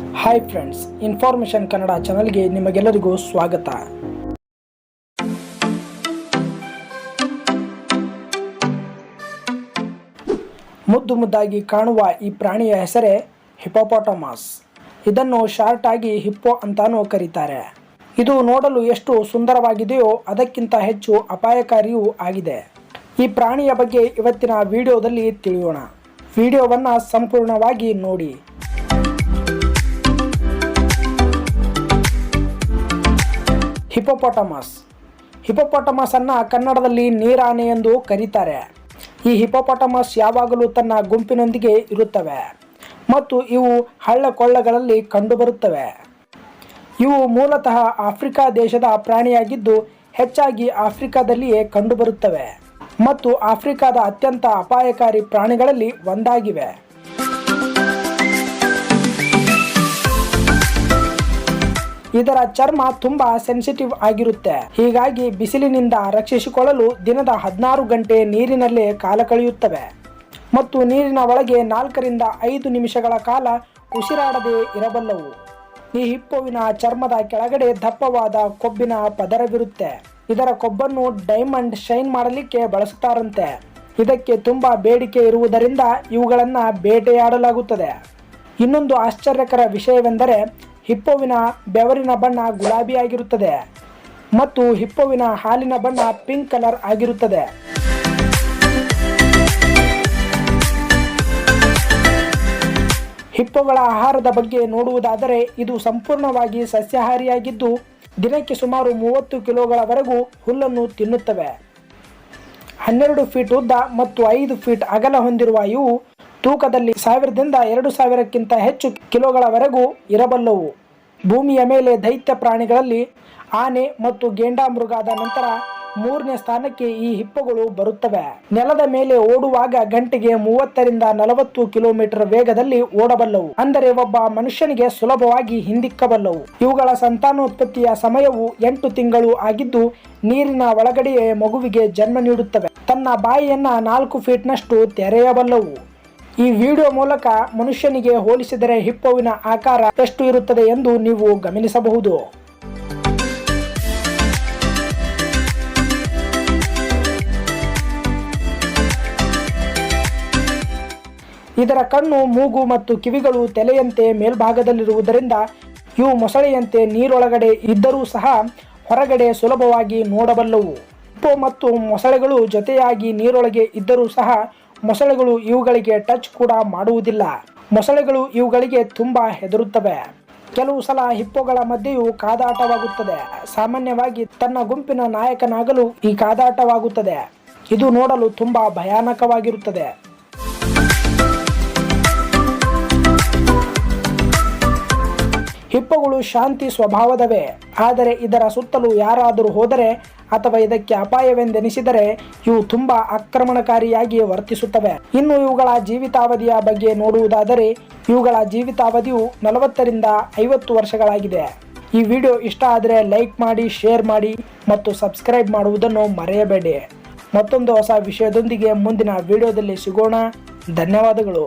Hi friends information Kannada ಚಾನಲ್ಗೆ ನಿಮಗೆಲ್ಲರಿಗೂ ಸ್ವಾಗತ. ಮುದ್ದು ಮುದ್ದಾಗಿ ಕಾಣುವ ಈ ಪ್ರಾಣಿಯ ಹೆಸರೇ ಹಿಪೋಪಾಟಮಾಸ್ ಇದನ್ನು ಶಾರ್ಟ್ ಆಗಿ ಹಿಪ್ಪೋ ಅಂತಾನೂ ಕರೀತಾರೆ. ಇದು ನೋಡಲು ಎಷ್ಟು ಸುಂದರವಾಗಿದೆಯೋ ಅದಕ್ಕಿಂತ ಹೆಚ್ಚು ಅಪಾಯಕಾರಿಯೂ ಆಗಿದೆ. ಈ ಪ್ರಾಣಿಯ ಬಗ್ಗೆ ಇವತ್ತಿನ ವಿಡಿಯೋದಲ್ಲಿ ತಿಳಿಯೋಣ. ವಿಡಿಯೋವನ್ನು ಸಂಪೂರ್ಣವಾಗಿ ನೋಡಿ. ಹಿಪೋಪಾಟಮಸ್ ಹಿಪೋಪಾಟಮಸ್ ಅನ್ನ ಕನ್ನಡದಲ್ಲಿ ನೀರಾನೆ ಎಂದು ಕರೀತಾರೆ. ಈ ಹಿಪೋಪಾಟಮಸ್ ಯಾವಾಗಲೂ ತನ್ನ ಗುಂಪಿನೊಂದಿಗೆ ಇರುತ್ತವೆ ಮತ್ತು ಇವು ಹಳ್ಳ ಕೊಳ್ಳಗಳಲ್ಲಿ ಕಂಡುಬರುತ್ತವೆ. ಇವು ಮೂಲತಃ ಆಫ್ರಿಕಾ ದೇಶದ ಪ್ರಾಣಿಯಾಗಿದ್ದು ಹೆಚ್ಚಾಗಿ ಆಫ್ರಿಕಾದಲ್ಲಿಯೇ ಕಂಡುಬರುತ್ತವೆ ಮತ್ತು ಆಫ್ರಿಕಾದ ಅತ್ಯಂತ ಅಪಾಯಕಾರಿ ಪ್ರಾಣಿಗಳಲ್ಲಿ ಒಂದಾಗಿವೆ. ಇದರ ಚರ್ಮ ತುಂಬಾ ಸೆನ್ಸಿಟಿವ್ ಆಗಿರುತ್ತೆ. ಹೀಗಾಗಿ ಬಿಸಿಲಿನಿಂದ ರಕ್ಷಿಸಿಕೊಳ್ಳಲು ದಿನದ ಹದಿನಾರು ಗಂಟೆ ನೀರಿನಲ್ಲೇ ಕಾಲ ಕಳೆಯುತ್ತವೆ. ಮತ್ತು ನೀರಿನ ಒಳಗೆ ನಾಲ್ಕರಿಂದ ಐದು ನಿಮಿಷಗಳ ಕಾಲ ಉಸಿರಾಡದೆ ಇರಬಲ್ಲವು. ಈ ಹಿಪ್ಪುವಿನ ಚರ್ಮದ ಕೆಳಗಡೆ ದಪ್ಪವಾದ ಕೊಬ್ಬಿನ ಪದರವಿರುತ್ತೆ. ಇದರ ಕೊಬ್ಬನ್ನು ಡೈಮಂಡ್ ಶೈನ್ ಮಾಡಲಿಕ್ಕೆ ಬಳಸುತ್ತಾರಂತೆ. ಇದಕ್ಕೆ ತುಂಬಾ ಬೇಡಿಕೆ ಇರುವುದರಿಂದ ಇವುಗಳನ್ನು ಬೇಟೆಯಾಡಲಾಗುತ್ತದೆ. ಇನ್ನೊಂದು ಆಶ್ಚರ್ಯಕರ ವಿಷಯವೆಂದರೆ ಹಿಪ್ಪೋವಿನ ಬೆವರಿನ ಬಣ್ಣ ಗುಲಾಬಿ ಆಗಿರುತ್ತದೆ ಮತ್ತು ಹಿಪ್ಪೋವಿನ ಹಾಲಿನ ಬಣ್ಣ ಪಿಂಕ್ ಕಲರ್ ಆಗಿರುತ್ತದೆ. ಹಿಪ್ಪೋಗಳ ಆಹಾರದ ಬಗ್ಗೆ ನೋಡುವುದಾದರೆ ಇದು ಸಂಪೂರ್ಣವಾಗಿ ಸಸ್ಯಾಹಾರಿಯಾಗಿದ್ದು, ದಿನಕ್ಕೆ ಸುಮಾರು ಮೂವತ್ತು ಕಿಲೋಗಳವರೆಗೂ ಹುಲ್ಲನ್ನು ತಿನ್ನುತ್ತವೆ. ಹನ್ನೆರಡು ಫೀಟ್ ಉದ್ದ ಮತ್ತು ಐದು ಫೀಟ್ ಅಗಲ ಹೊಂದಿರುವ ಇವು ತೂಕದಲ್ಲಿ ಸಾವಿರದಿಂದ ಎರಡು ಸಾವಿರಕ್ಕಿಂತ ಹೆಚ್ಚು ಕಿಲೋಗಳವರೆಗೂ ಇರಬಲ್ಲವು. ಭೂಮಿಯ ಮೇಲೆ ದೈತ್ಯ ಪ್ರಾಣಿಗಳಲ್ಲಿ ಆನೆ ಮತ್ತು ಗೇಂಡಾಮೃಗದ ನಂತರ ಮೂರನೇ ಸ್ಥಾನಕ್ಕೆ ಈ ಹಿಪ್ಪುಗಳು ಬರುತ್ತವೆ. ನೆಲದ ಮೇಲೆ ಓಡುವಾಗ ಗಂಟೆಗೆ ಮೂವತ್ತರಿಂದ ನಲವತ್ತು ಕಿಲೋಮೀಟರ್ ವೇಗದಲ್ಲಿ ಓಡಬಲ್ಲವು. ಅಂದರೆ ಒಬ್ಬ ಮನುಷ್ಯನಿಗೆ ಸುಲಭವಾಗಿ ಹಿಂದಿಕ್ಕಬಲ್ಲವು. ಇವುಗಳ ಸಂತಾನೋತ್ಪತ್ತಿಯ ಸಮಯವು ಎಂಟು ತಿಂಗಳು ಆಗಿದ್ದು ನೀರಿನ ಒಳಗಡೆಯೇ ಮಗುವಿಗೆ ಜನ್ಮ ನೀಡುತ್ತವೆ. ತನ್ನ ಬಾಯಿಯನ್ನ ನಾಲ್ಕು ಫೀಟ್ನಷ್ಟು ತೆರೆಯಬಲ್ಲವು. ಈ ವಿಡಿಯೋ ಮೂಲಕ ಮನುಷ್ಯನಿಗೆ ಹೋಲಿಸಿದರೆ ಹಿಪ್ಪೋವಿನ ಆಕಾರ ಎಷ್ಟು ಇರುತ್ತದೆ ಎಂದು ನೀವು ಗಮನಿಸಬಹುದು. ಇದರ ಕಣ್ಣು, ಮೂಗು ಮತ್ತು ಕಿವಿಗಳು ತಲೆಯಂತೆ ಮೇಲ್ಭಾಗದಲ್ಲಿರುವುದರಿಂದ ಇವು ಮೊಸಳೆಯಂತೆ ನೀರೊಳಗಡೆ ಇದ್ದರೂ ಸಹ ಹೊರಗಡೆ ಸುಲಭವಾಗಿ ನೋಡಬಲ್ಲವು. ಹಿಪ್ಪೋ ಮತ್ತು ಮೊಸಳೆಗಳು ಜೊತೆಯಾಗಿ ನೀರೊಳಗೆ ಇದ್ದರೂ ಸಹ ಮೊಸಳೆಗಳು ಇವುಗಳಿಗೆ ಟಚ್ ಕೂಡ ಮಾಡುವುದಿಲ್ಲ. ಮೊಸಳೆಗಳು ಇವುಗಳಿಗೆ ತುಂಬಾ ಹೆದರುತ್ತವೆ. ಕೆಲವು ಸಲ ಹಿಪ್ಪೋಗಳ ಮಧ್ಯೆಯೂ ಕಾದಾಟವಾಗುತ್ತದೆ. ಸಾಮಾನ್ಯವಾಗಿ ತನ್ನ ಗುಂಪಿನ ನಾಯಕನಾಗಲು ಈ ಕಾದಾಟವಾಗುತ್ತದೆ. ಇದು ನೋಡಲು ತುಂಬಾ ಭಯಾನಕವಾಗಿರುತ್ತದೆ. ಹಿಪ್ಪಗಳು ಶಾಂತಿ ಸ್ವಭಾವದವೇ. ಆದರೆ ಇದರ ಸುತ್ತಲೂ ಯಾರಾದರೂ ಹೋದರೆ ಅಥವಾ ಇದಕ್ಕೆ ಅಪಾಯವೆಂದೆನಿಸಿದರೆ, ಇವು ತುಂಬಾ ಆಕ್ರಮಣಕಾರಿಯಾಗಿ ವರ್ತಿಸುತ್ತವೆ. ಇನ್ನು ಇವುಗಳ ಜೀವಿತಾವಧಿಯ ಬಗ್ಗೆ ನೋಡುವುದಾದರೆ, ಇವುಗಳ ಜೀವಿತಾವಧಿಯು ನಲವತ್ತರಿಂದ ಐವತ್ತು ವರ್ಷಗಳಾಗಿದೆ. ಈ ವಿಡಿಯೋ ಇಷ್ಟ ಆದರೆ ಲೈಕ್ ಮಾಡಿ, ಶೇರ್ ಮಾಡಿ ಮತ್ತು ಸಬ್ಸ್ಕ್ರೈಬ್ ಮಾಡುವುದನ್ನು ಮರೆಯಬೇಡಿ. ಮತ್ತೊಂದು ಹೊಸ ವಿಷಯದೊಂದಿಗೆ ಮುಂದಿನ ವಿಡಿಯೋದಲ್ಲಿ ಸಿಗೋಣ. ಧನ್ಯವಾದಗಳು.